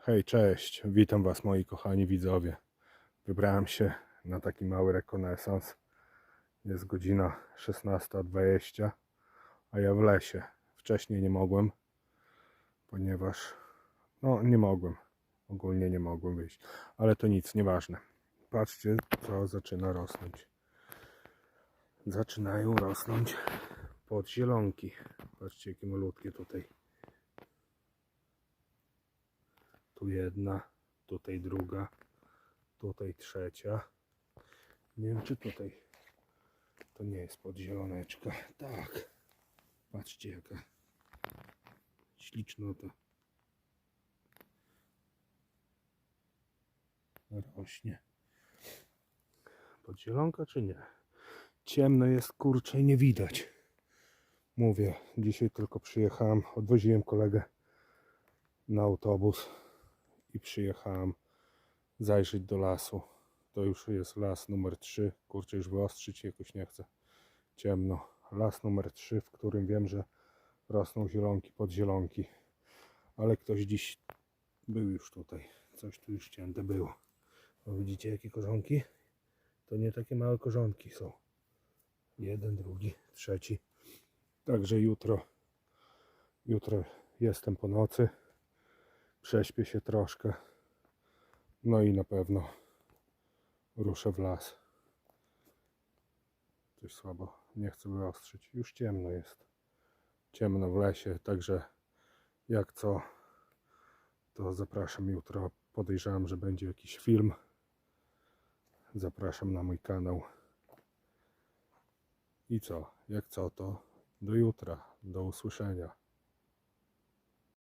Hej, cześć, witam Was moi kochani widzowie. Wybrałem się na taki mały rekonesans. Jest godzina 16.20, a ja w lesie. Wcześniej nie mogłem, ponieważ no nie mogłem. Ogólnie nie mogłem wyjść, ale to nic, nieważne. Patrzcie, co zaczyna rosnąć. Zaczynają rosnąć podzielonki. Patrzcie, jakie malutkie tutaj. Tu jedna, tutaj druga, tutaj trzecia. Nie wiem, czy tutaj to nie jest podzieloneczka. Tak. Patrzcie, jaka ślicznota. Rośnie. Podzielonka czy nie? Ciemno jest, kurczę, i nie widać. Mówię, dzisiaj tylko przyjechałem, odwoziłem kolegę na autobus i przyjechałem zajrzeć do lasu. To już jest las numer 3. Kurczę, już wyostrzyć jakoś nie chcę. Ciemno. Las numer 3, w którym wiem, że rosną zielonki pod zielonki. Ale ktoś dziś był już tutaj. Coś tu już cięte było. O, widzicie jakie korzonki? To nie takie małe korzonki są. Jeden, drugi, trzeci. Także jutro, jutro jestem po nocy prześpię się troszkę. No i na pewno ruszę w las. Coś słabo, nie chcę wyostrzyć. Już ciemno jest. Ciemno w lesie, także jak co, to zapraszam jutro. Podejrzewam, że będzie jakiś film. Zapraszam na mój kanał. I co, jak co, to do jutra, do usłyszenia.